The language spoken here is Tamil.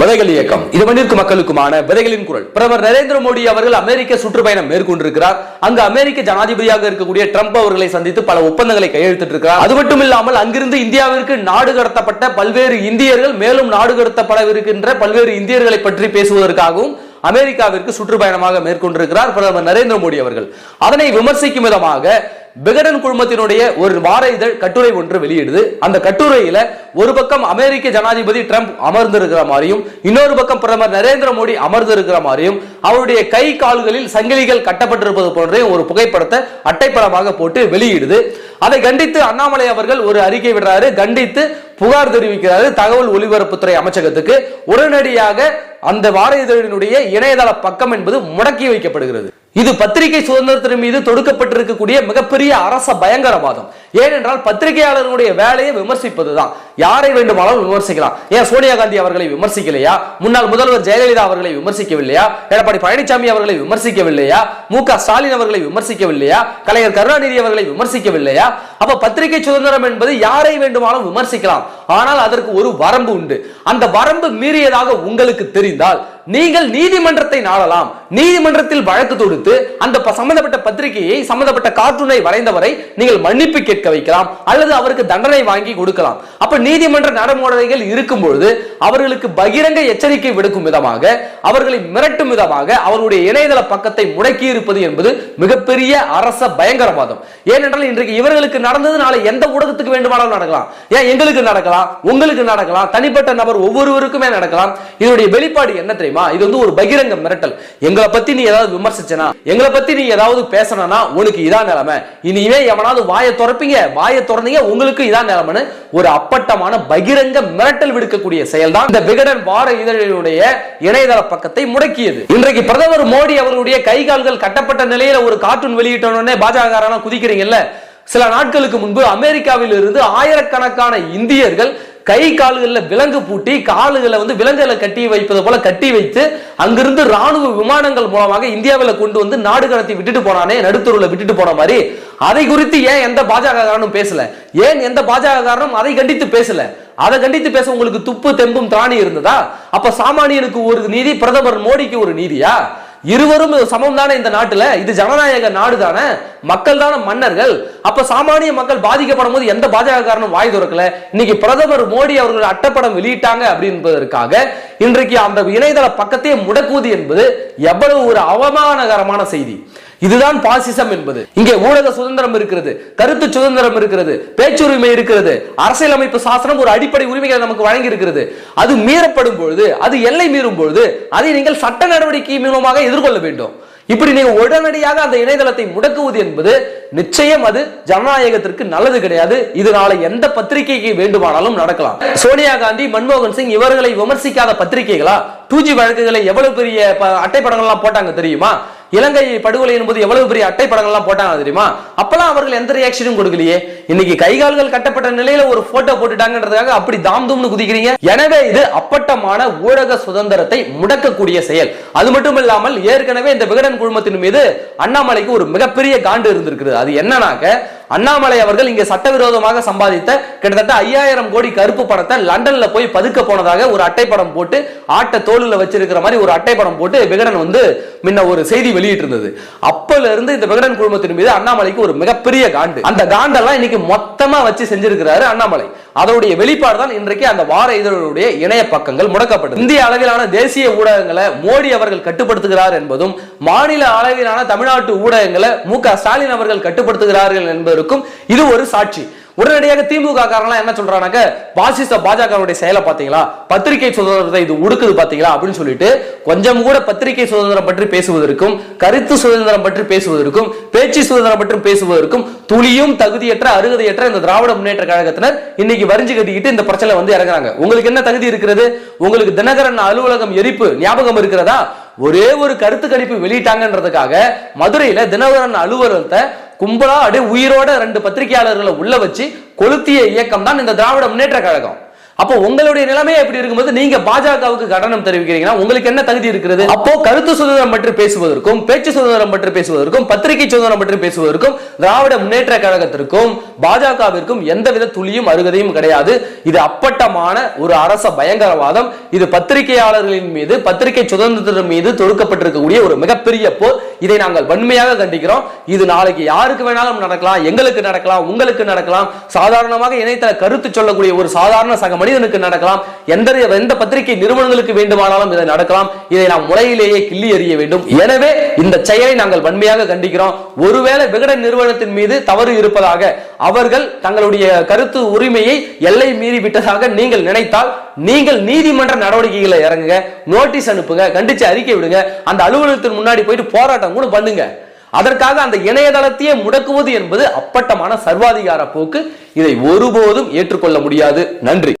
விதைகள் இயக்கம். இது மண்ணிற்கு மக்களுக்குமான விதைகளின் குரல். பிரதமர் நரேந்திர மோடி அவர்கள் அமெரிக்க சுற்றுப்பயணம் மேற்கொண்டிருக்கிறார். அங்கு அமெரிக்க ஜனாதிபதியாக இருக்கக்கூடிய ட்ரம்ப் அவர்களை சந்தித்து பல ஒப்பந்தங்களை கையெழுத்திட்டிருக்கிறார். அது மட்டும் இல்லாமல் அங்கிருந்து இந்தியாவிற்கு நாடு கடத்தப்பட்ட பல்வேறு இந்தியர்கள் மேலும் நாடு கடத்தப்படவிருக்கின்ற பல்வேறு இந்தியர்களை பற்றி பேசுவதற்காகவும் அமெரிக்காவிற்கு சுற்றுப்பயணமாக மேற்கொண்டிருக்கிறார் பிரதமர் நரேந்திர மோடி அவர்கள். அதனை விமர்சிக்கும் விதமாக பெகடன் குழுமத்தினுடைய ஒரு வார இதழ் கட்டுரை ஒன்று வெளியிடுது. அந்த கட்டுரையில ஒரு பக்கம் அமெரிக்க ஜனாதிபதி ட்ரம்ப் அமர்ந்திருக்கிற மாதிரியும் இன்னொரு பக்கம் பிரதமர் நரேந்திர மோடி அமர்ந்திருக்கிற மாதிரியும் அவருடைய கை கால்களில் சங்கிலிகள் கட்டப்பட்டிருப்பது போன்ற ஒரு புகைப்படத்தை அட்டைப்படமாக போட்டு வெளியிடுது. அதை கண்டித்து அண்ணாமலை அவர்கள் ஒரு அறிக்கை விடுறாரு. கண்டித்து புகார் தெரிவிக்கிறாரு தகவல் ஒலிபரப்புத்துறை அமைச்சகத்துக்கு. உடனடியாக அந்த வார இதழினுடைய இணையதள பக்கம் என்பது முடக்கி வைக்கப்படுகிறது. இது பத்திரிகை சுதந்திரத்தின் மீது தொடுக்கப்பட்டிருக்கக்கூடிய மிகப்பெரிய அரச பயங்கரவாதம். ஏனென்றால் பத்திரிகையாளர்களுடைய வேலையை விமர்சிப்பதுதான். யாரை வேண்டுமானாலும் விமர்சிக்கலாம். ஏன் சோனியா காந்தி அவர்களை விமர்சிக்கலையா? முன்னாள் முதல்வர் ஜெயலலிதா அவர்களை விமர்சிக்கவில்லையா? எடப்பாடி பழனிசாமி அவர்களை விமர்சிக்கவில்லையா? மு ஸ்டாலின் அவர்களை விமர்சிக்கவில்லையா? கலைஞர் கருணாநிதி அவர்களை விமர்சிக்கவில்லையா? அப்ப பத்திரிகை சுதந்திரம் என்பது யாரை வேண்டுமானாலும் விமர்சிக்கலாம். ஆனால் அதற்கு ஒரு வரம்பு உண்டு. அந்த வரம்பு மீறியதாக உங்களுக்கு தெரிந்தால் நீங்கள் நீதிமன்றத்தை நாடலாம். நீதிமன்றத்தில் வழக்கு தொடுத்து அந்த சம்பந்தப்பட்ட பத்திரிகையை சம்பந்தப்பட்ட கார்ட்டூனை வரைந்தவரை நீங்கள் மன்னிப்பு கேட்க வைக்கலாம். அல்லது அவருக்கு தண்டனை வாங்கி கொடுக்கலாம். அப்ப நீதிமன்ற நடைமுறைகள் இருக்கும் பொழுது அவர்களுக்கு பகிரங்க எச்சரிக்கை விடுக்கும் விதமாக அவர்களை மிரட்டும் விதமாக அவருடைய இணையதள பக்கத்தை முடக்கி இருப்பது என்பது மிகப்பெரிய அரச பயங்கரவாதம். ஏனென்றால் இன்றைக்கு இவர்களுக்கு நடந்தது நாளை எந்த ஊடகத்துக்கு வேண்டுமானாலும் நடக்கலாம். ஏன் எங்களுக்கு நடக்கலாம்? உங்களுக்கு நடக்கலாம். தனிப்பட்ட நபர் ஒவ்வொருவருக்குமே நடக்கலாம். இதனுடைய வெளிப்பாடு என்ன தெரியும்? தெரியுமா? இது வந்து ஒரு பகிரங்க மிரட்டல். எங்களை பத்தி நீ ஏதாவது விமர்சிச்சனா? எங்களை பத்தி நீ ஏதாவது பேசணும்னா உனக்கு இதான் நிலைமை. இனிமே எவனாவது வாயை திறப்பீங்க? வாயை திறந்தீங்க உங்களுக்கு இதான் நிலைமைன்னு ஒரு அப்பட்டமான பகிரங்க மிரட்டல் விடுக்கக்கூடிய செயல்தான் இந்த விகடன் வார இதழினுடைய இணையதள பக்கத்தை முடக்கியது. இன்றைக்கு பிரதமர் மோடி அவர்களுடைய கை கால்கள் கட்டப்பட்ட நிலையில ஒரு கார்ட்டூன் வெளியிட்டோன்னே பாஜக குதிக்கிறீங்கல்ல? சில நாட்களுக்கு முன்பு அமெரிக்காவில் இருந்து ஆயிரக்கணக்கான இந்தியர்கள் கை கால்களில் விலங்கு பூட்டி கால்களை வந்து விலங்குகளை கட்டி வைப்பது போல கட்டி வைத்து அங்கிருந்து ராணுவ விமானங்கள் மூலமாக இந்தியாவில் கொண்டு வந்து நாடு கடத்தி விட்டுட்டு போனானே நடுத்தருவில் விட்டுட்டு போன மாதிரி. அதை குறித்து ஏன் எந்த பாஜக காரனும் பேசல? ஏன் எந்த பாஜக காரனும் அதை கண்டித்து பேசல? அதை கண்டித்து பேச உங்களுக்கு துப்பு தெம்பும் திராணி இருந்ததா? அப்ப சாமானியனுக்கு ஒரு நீதி பிரதமர் மோடிக்கு ஒரு நீதியா? இருவரும் சமம் தானே இந்த நாட்டுல? இது ஜனநாயக நாடு தானே மக்கள் தானே மன்னர்கள்? அப்ப சாமானிய மக்கள் பாதிக்கப்படும் போது எந்த பாஜக காரணம் வாய் திறக்கல? இன்னைக்கு பிரதமர் மோடி அவர்கள் அட்டப்படம் வெளியிட்டாங்க அப்படின்பதற்காக இன்றைக்கு அந்த இணையதள பக்கத்தையே முடக்குவது என்பது எவ்வளவு ஒரு அவமானகரமான செய்தி. இதுதான் பாசிசம் என்பது. இங்கே ஊடக சுதந்திரம் இருக்கிறது கருத்து சுதந்திரம் இருக்கிறது பேச்சுரிமை இருக்கிறது அரசியலமைப்பு சாசனம் ஒரு அடிப்படை உரிமைகளை நமக்கு வழங்கி இருக்கிறது அது மீறப்படும் பொழுது அது எல்லை மீறும் பொழுது அதை நீங்கள் சட்ட நடவடிக்கை மூலமாக எதிர்கொள்ள வேண்டும். இப்படி நீங்க உடனடியாக அந்த இணையதளத்தை முடக்குவது என்பது நிச்சயம் அது ஜனநாயகத்திற்கு நல்லது கிடையாது. இதனால எந்த பத்திரிகைக்கு வேண்டுமானாலும் நடக்கலாம். சோனியா காந்தி மன்மோகன் சிங் இவர்களை விமர்சிக்காத பத்திரிகைகளா? டூ ஜி வழக்குகளை எவ்வளவு பெரிய ப- அட்டைப்படங்கள்லாம் போட்டாங்க தெரியுமா? இலங்கை படுகொலையின் போது எவ்வளவு பெரிய அட்டை படங்கள்லாம் போட்டாங்க தெரியுமா? அப்பெல்லாம் அவர்கள் எந்த ரியாக்ஷனும் கொடுக்கலையே. இன்னைக்கு கை கால்கள் கட்டப்பட்ட நிலையில ஒரு போட்டோ போட்டுட்டாங்கன்றதுக்காக அப்படி தாம் தூம்னு குதிக்கிறீங்க? எனவே இது அப்பட்டமான ஊடக சுதந்திரத்தை முடக்கக்கூடிய செயல். அது மட்டும் இல்லாமல் ஏற்கனவே இந்த விகடன் குழுமத்தின் மீது அண்ணாமலைக்கு ஒரு மிகப்பெரிய காண்டு இருந்திருக்கிறது. அது என்னன்னாக்க அண்ணாமலை அவர்கள் இங்க சட்டவிரோதமாக சம்பாதித்த கிட்டத்தட்ட ஐயாயிரம் கோடி கருப்பு பணத்தை லண்டன்ல போய் பதுக்க போனதாக ஒரு அட்டைப்படம் போட்டு ஆட்ட தோளில் வச்சிருக்கிற மாதிரி ஒரு அட்டைப்படம் போட்டு விகடன் வந்து முன்ன ஒரு செய்தி வெளியிட்டு இருந்தது அப்பல இருந்து இந்த விகடன் குழுமத்தின் மீது அண்ணாமலைக்கு ஒரு மிகப்பெரிய காண்டு. அந்த காண்டெல்லாம் இன்னைக்கு மொத்தமா வச்சு செஞ்சிருக்கிறாரு அண்ணாமலை. அதனுடைய வெளிப்பாடு தான் இன்றைக்கு அந்த வார இதழுடைய இணைய பக்கங்கள் முடக்கப்பட்டது. இந்திய அளவிலான தேசிய ஊடகங்களை மோடி அவர்கள் கட்டுப்படுத்துகிறார் என்பதும் மாநில அளவிலான தமிழ்நாட்டு ஊடகங்களை மு க ஸ்டாலின் அவர்கள் கட்டுப்படுத்துகிறார்கள் இருக்கும். இது ஒரு சாட்சி. உடனடியாக திமுக காரங்களாம் என்ன சொல்றாங்க பாசிச பாஜகவுடைய செயலை பாத்தீங்களா பத்திரிகை சுதந்திரத்தை இது உடுக்குது பாத்தீங்களா அப்படின்னு சொல்லிட்டு கொஞ்சம் கூட பத்திரிகை சுதந்திரம் பற்றி பேசுவதற்கும் கருத்து சுதந்திரம் பற்றி பேசுவதற்கும் பேச்சு சுதந்திரம் பற்றி பேசுவதற்கும் துளியும் தகுதியற்ற அருகதையற்ற இந்த திராவிட முன்னேற்ற கழகத்தினர் இன்னைக்கு வரிஞ்சு கட்டிக்கிட்டு இந்த பிரச்சனை வந்து இறங்குறாங்க. உங்களுக்கு என்ன தகுதி இருக்கிறது? உங்களுக்கு தினகரன் அலுவலகம் எரிப்பு ஞாபகம் இருக்கிறதா? ஒரே ஒரு கருத்து கணிப்பு வெளியிட்டாங்கன்றதுக்காக மதுரையில தினகரன் அலுவலகத்தை கும்பலா அப்படியே உயிரோட ரெண்டு பத்திரிகையாளர்களை உள்ள வச்சு கொளுத்திய இயக்கம் தான் இந்த திராவிட முன்னேற்ற கழகம். அப்போ உங்களுடைய நிலைமை எப்படி இருக்கும்போது நீங்க பாஜகவுக்கு கண்டனம் தெரிவிக்கிறீங்கன்னா உங்களுக்கு என்ன தகுதி இருக்கிறது? அப்போ கருத்து சுதந்திரம் பற்றி பேசுவதற்கும் பேச்சு சுதந்திரம் பற்றி பேசுவதற்கும் பத்திரிகை சுதந்திரம் பற்றி பேசுவதற்கும் திராவிட முன்னேற்ற கழகத்திற்கும் பாஜகவிற்கும் எந்தவித துளியும் அருகதையும் கிடையாது. இது அப்பட்டமான ஒரு அரச பயங்கரவாதம். இது பத்திரிகையாளர்களின் மீது பத்திரிகை சுதந்திரத்தின் மீது தொடுக்கப்பட்டிருக்கக்கூடிய ஒரு மிகப்பெரிய போர். இதை நாங்கள் வன்மையாக கண்டிக்கிறோம். இது நாளைக்கு யாருக்கு வேணாலும் நடக்கலாம் எங்களுக்கு நடக்கலாம் உங்களுக்கு நடக்கலாம். சாதாரணமாக இணையதள கருத்து சொல்லக்கூடிய ஒரு சாதாரண சக மனிதனுக்கு நடக்கலாம். எந்த எந்த பத்திரிகை நிறுவனங்களுக்கு வேண்டுமானாலும் இதை நடக்கலாம். இதை நாம் முறையிலேயே கிள்ளி எறிய வேண்டும். எனவே இந்த செயலை நாங்கள் வன்மையாக கண்டிக்கிறோம். ஒருவேளை விகடன் நிறுவனத்தின் மீது தவறு இருப்பதாக அவர்கள் தங்களுடைய கருத்து உரிமையை எல்லை மீறி விட்டதாக நீங்கள் நினைத்தால் நீங்கள் நீதிமன்ற நடவடிக்கைகளை இறங்குங்க நோட்டீஸ் அனுப்புங்க கண்டிச்சு அறிக்கை விடுங்க. அந்த அலுவலகத்தின் முன்னாடி போயிட்டு போராட்டம் போராட்டம் கூட பண்ணுங்க. அதற்காக அந்த இணையதளத்தையே முடக்குவது என்பது அப்பட்டமான சர்வாதிகார போக்கு. இதை ஒருபோதும் ஏற்றுக்கொள்ள முடியாது. நன்றி.